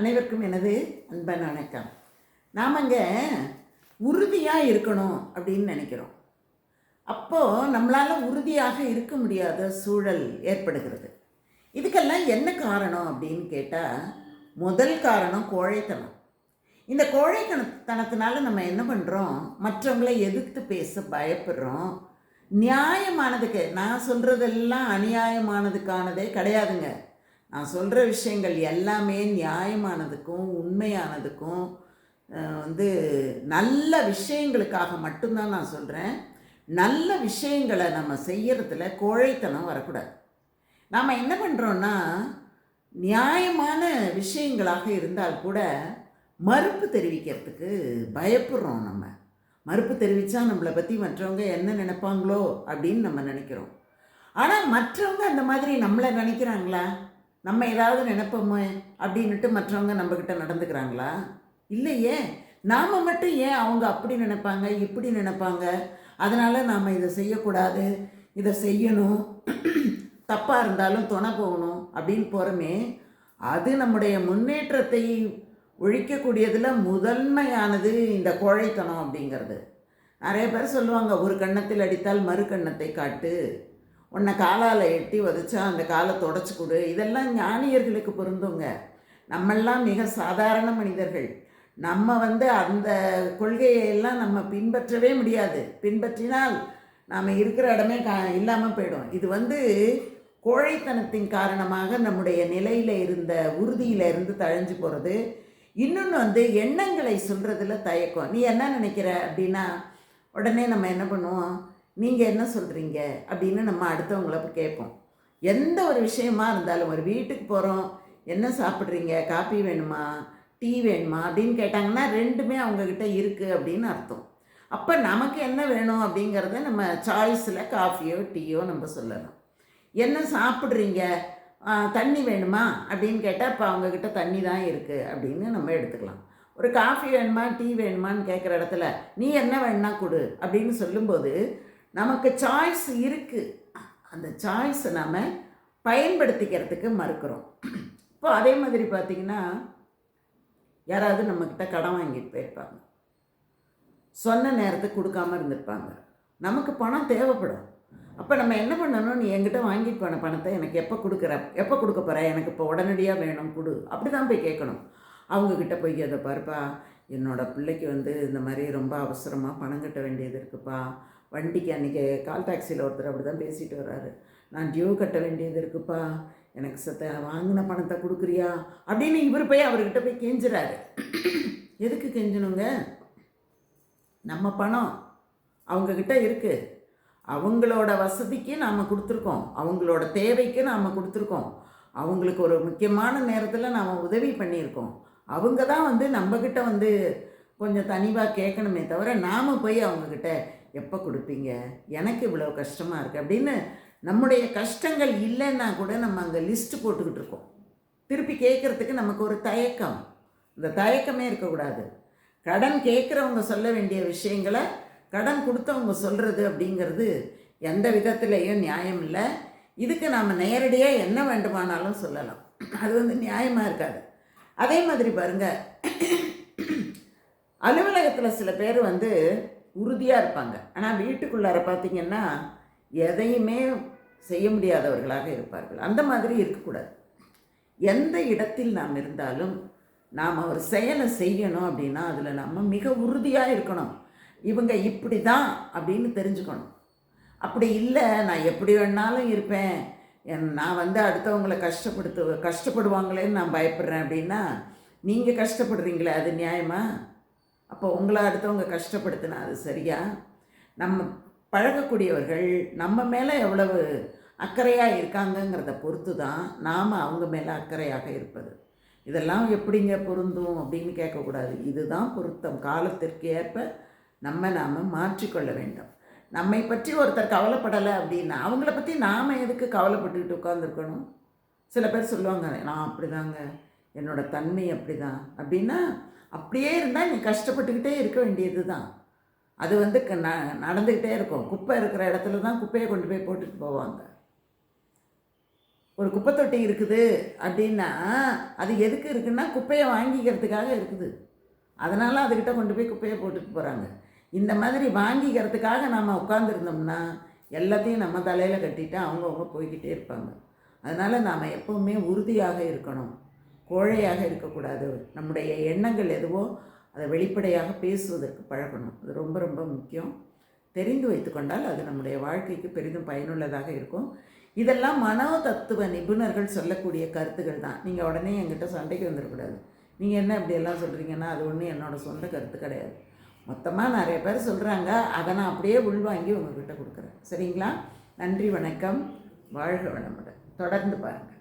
அனைவருக்கும் எனது அன்பன் வணக்கம். நாம் அங்கே உறுதியாக இருக்கணும் அப்படின்னு நினைக்கிறோம். அப்போது நம்மளால் உறுதியாக இருக்க முடியாத சூழல் ஏற்படுகிறது. இதுக்கெல்லாம் என்ன காரணம் அப்படின்னு கேட்டால் முதல் காரணம் கோழைத்தனம். இந்த கோழைத்தனத்தினால நம்ம என்ன பண்ணுறோம் மற்றவங்களை எதிர்த்து பேச பயப்படுறோம். நியாயமானதுக்கு நான் சொல்கிறதெல்லாம் அநியாயமானதுக்கானதே கிடையாதுங்க. நான் சொல்கிற விஷயங்கள் எல்லாமே நியாயமானதுக்கும் உண்மையானதுக்கும் வந்து நல்ல விஷயங்களுக்காக மட்டும்தான் நான் சொல்கிறேன் நல்ல விஷயங்களை நம்ம செய்கிறதுல கோழைத்தனம் வரக்கூடாது. நாம் என்ன பண்ணுறோன்னா நியாயமான விஷயங்களாக இருந்தால் கூட மறுப்பு தெரிவிக்கிறதுக்கு பயப்படுறோம் நம்ம. மறுப்பு தெரிவித்தா நம்மளை பற்றி மற்றவங்க என்ன நினைப்பாங்களோ அப்படின்னு நம்ம நினைக்கிறோம். ஆனால் மற்றவங்க அந்த மாதிரி நம்மளை நினைக்கிறாங்களா? நம்ம ஏதாவது நினைப்போமே அப்படின்னுட்டு மற்றவங்க நம்மக்கிட்ட நடந்துக்கிறாங்களா? இல்லையே. நாம் மட்டும் ஏன் அவங்க அப்படி நினைப்பாங்க இப்படி நினைப்பாங்க? அதனால் நாம் இதை செய்யக்கூடாது இதை செய்யணும் தப்பாக இருந்தாலும் துணை போகணும் அப்படின்னு போகிறோமே அது நம்முடைய முன்னேற்றத்தை ஒழிக்கக்கூடியதில் முதன்மையானது இந்த கோழைத்தனம் அப்படிங்கிறது. நிறைய பேர் சொல்லுவாங்க ஒரு கன்னத்தில் அடித்தால் மறு கன்னத்தை காட்டு. உன்னை காலால் எட்டி உதச்சா அந்த காலை தொடச்சி கொடு. இதெல்லாம் ஞானியர்களுக்கு பொருந்துங்க. நம்மெல்லாம் மிக சாதாரண மனிதர்கள். நம்ம வந்து அந்த கொள்கையை எல்லாம் நம்ம பின்பற்றவே முடியாது. பின்பற்றினால் நாம் இருக்கிற இடமே கா இல்லாமல் போயிடும். இது வந்து கோழைத்தனத்தின் காரணமாக நம்முடைய நிலையில் இருந்த உறுதியில் இருந்து தழைஞ்சு போகிறது இன்னொன்று வந்து எண்ணங்களை சொல்கிறதுல தயக்கம். நீ என்ன நினைக்கிற அப்படின்னா உடனே நம்ம என்ன பண்ணுவோம்? நீங்கள் என்ன சொல்கிறீங்க அப்படின்னு நம்ம அடுத்தவங்கள போய் கேட்போம். எந்த ஒரு விஷயமா இருந்தாலும் ஒரு வீட்டுக்கு போகிறோம் என்ன சாப்பிட்றீங்க? காப்பி வேணுமா? டீ வேணுமா? அப்படின்னு கேட்டாங்கன்னா ரெண்டுமே அவங்கக்கிட்ட இருக்குது அப்படின்னு அர்த்தம். அப்போ நமக்கு என்ன வேணும் அப்படிங்கிறத நம்ம சாய்ஸில் காஃபியோ டீயோ நம்ம சொல்லலாம் என்ன சாப்பிட்றீங்க? தண்ணி வேணுமா? அப்படின்னு கேட்டால் இப்போ அவங்கக்கிட்ட தண்ணி தான் இருக்குது அப்படின்னு நம்ம எடுத்துக்கலாம். ஒரு காஃபி வேணுமா? டீ வேணுமான்னு கேட்குற இடத்துல நீ என்ன வேணும்னா கொடு அப்படின்னு சொல்லும்போது நமக்கு சாய்ஸ் இருக்குது அந்த சாய்ஸை நாம் பயன்படுத்திக்கிறதுக்கு மறுக்கிறோம். இப்போ அதே மாதிரி பார்த்திங்கன்னா யாராவது நம்மக்கிட்ட கடன் வாங்கிட்டு போயிருப்பாங்க. சொன்ன நேரத்துக்கு கொடுக்காம இருந்திருப்பாங்க. நமக்கு பணம் தேவைப்படும். அப்போ நம்ம என்ன பண்ணணும்? நீ என்கிட்ட வாங்கிட்டு போன பணத்தை எனக்கு எப்போ கொடுக்குற? எப்போ கொடுக்க போகிற எனக்கு இப்போ உடனடியாக வேணும் கொடு. அப்படி தான் போய் கேட்கணும். அவங்கக்கிட்ட போய் அதை பாருப்பா என்னோட பிள்ளைக்கு வந்து இந்த மாதிரி ரொம்ப அவசரமாக பணம் கட்ட வேண்டியது இருக்குப்பா. வண்டிக்கு அன்றைக்கி கால் டாக்ஸியில் ஒருத்தர் அப்படி தான் பேசிட்டு வர்றாரு. நான் டியூ கட்ட வேண்டியது இருக்குப்பா. எனக்கு சத்த வாங்கின பணத்தை கொடுக்குறியா? அப்படின்னு இவர் போய் அவர்கிட்ட போய் கெஞ்சுறாரு. எதுக்கு கெஞ்சணுங்க? நம்ம பணம் அவங்கக்கிட்ட இருக்குது அவங்களோட வசதிக்கு நாம் கொடுத்துருக்கோம். அவங்களோட தேவைக்கு நாம் கொடுத்துருக்கோம். அவங்களுக்கு ஒரு முக்கியமான நேரத்தில் நாம் உதவி பண்ணியிருக்கோம். அவங்க தான் வந்து நம்மக்கிட்ட வந்து கொஞ்சம் தனிவாக கேட்கணுமே தவிர நாம் போய் அவங்கக்கிட்ட எப்போ கொடுப்பீங்க? எனக்கு இவ்வளோ கஷ்டமாக இருக்குது அப்படின்னு நம்முடைய கஷ்டங்கள் இல்லைன்னா கூட நம்ம அங்கே லிஸ்ட்டு போட்டுக்கிட்டு இருக்கோம். திருப்பி கேட்குறதுக்கு நமக்கு ஒரு தயக்கம். இந்த தயக்கமே இருக்கக்கூடாது. கடன் கேட்குறவங்க சொல்ல வேண்டிய விஷயங்களை கடன் கொடுத்தவங்க சொல்கிறது அப்படிங்கிறது எந்த விதத்துலேயும் நியாயம் இல்லை. இதுக்கு நாம் நேரடியாக என்ன வேண்டுமானாலும் சொல்லலாம். அது வந்து நியாயமாக இருக்காது. அதே மாதிரி பாருங்கள் அலுவலகத்தில் சில பேர் வந்து உறுதியாக இருப்பாங்க. ஆனால் வீட்டுக்குள்ளார பார்த்தீங்கன்னா எதையுமே செய்ய முடியாதவர்களாக இருப்பார்கள். அந்த மாதிரி இருக்கக்கூடாது. எந்த இடத்தில் நாம் இருந்தாலும் நாம் ஒரு செயலை செய்யணும் அப்படின்னா அதில் நம்ம மிக உறுதியாக இருக்கணும். இவங்க இப்படி தான் அப்படின்னு தெரிஞ்சுக்கணும். அப்படி இல்லை நான் எப்படி வேணாலும் இருப்பேன். என் நான் வந்து அடுத்தவங்களை கஷ்டப்படுத்து கஷ்டப்படுவாங்களேன்னு நான் பயப்படுறேன் அப்படின்னா நீங்கள் கஷ்டப்படுறீங்களே அது நியாயமாக அப்போ உங்களை அடுத்தவங்க கஷ்டப்படுத்தினா அது சரியா? நம்ம பழகக்கூடியவர்கள் நம்ம மேலே எவ்வளவு அக்கறையாக இருக்காங்கங்கிறத பொறுத்து தான் நாம் அவங்க மேலே அக்கறையாக இருப்பது. இதெல்லாம் எப்படிங்க பொருந்தும் அப்படின்னு கேட்கக்கூடாது. இதுதான் பொருத்தம். காலத்திற்கு ஏற்ப நம்ம நாம் மாற்றிக்கொள்ள வேண்டும். நம்மை பற்றி ஒருத்தர் கவலைப்படலை அப்படின்னா அவங்கள பற்றி நாம் எதுக்கு கவலைப்பட்டுக்கிட்டு உட்காந்துருக்கணும் சில பேர் சொல்லுவாங்க நான் அப்படிதாங்க. என்னோடய தன்மை அப்படி தான் அப்படின்னா அப்படியே இருந்தால் நீ கஷ்டப்பட்டுக்கிட்டே இருக்க வேண்டியது தான் அது வந்து க- ந- நடந்துக்கிட்டே இருக்கும். குப்பை இருக்கிற இடத்துல தான் குப்பையை கொண்டு போய் போட்டுட்டு போவாங்க. ஒரு குப்பை தொட்டி இருக்குது அப்படின்னா அது எதுக்கு இருக்குன்னா குப்பையை வாங்கிக்கிறதுக்காக இருக்குது. அதனால் அதுக்கிட்ட கொண்டு போய் குப்பையை போட்டுட்டு போகிறாங்க இந்த மாதிரி வாங்கிக்கிறதுக்காக நாம் உட்காந்துருந்தோம்னா எல்லாத்தையும் நம்ம தலையில் கட்டிட்டு அவங்கவுங்க போய்கிட்டே இருப்பாங்க. அதனால் நாம் எப்போவுமே உறுதியாக இருக்கணும். கோழையாக இருக்கக்கூடாது. நம்முடைய எண்ணங்கள் எதுவோ அதை வெளிப்படையாக பேசுவதற்கு பழகணும். அது ரொம்ப ரொம்ப முக்கியம். தெரிந்து வைத்துக்கொண்டால் அது நம்முடைய வாழ்க்கைக்கு பெரிதும் பயனுள்ளதாக இருக்கும். இதெல்லாம் மனோ தத்துவ நிபுணர்கள் சொல்லக்கூடிய கருத்துக்கள் தான். நீங்கள் உடனே என்கிட்ட சண்டைக்கு வந்துடக்கூடாது. நீங்கள் என்ன இப்படியெல்லாம் சொல்கிறீங்கன்னா அது ஒன்றும் என்னோடய சொந்த கருத்து கிடையாது. மொத்தமாக நிறைய பேர் சொல்கிறாங்க அதை நான் அப்படியே உள்வாங்கி உங்கள்கிட்ட கொடுக்குறேன். சரிங்களா? நன்றி வணக்கம். வாழ்க வளமுடன். தொடர்ந்து பாருங்கள்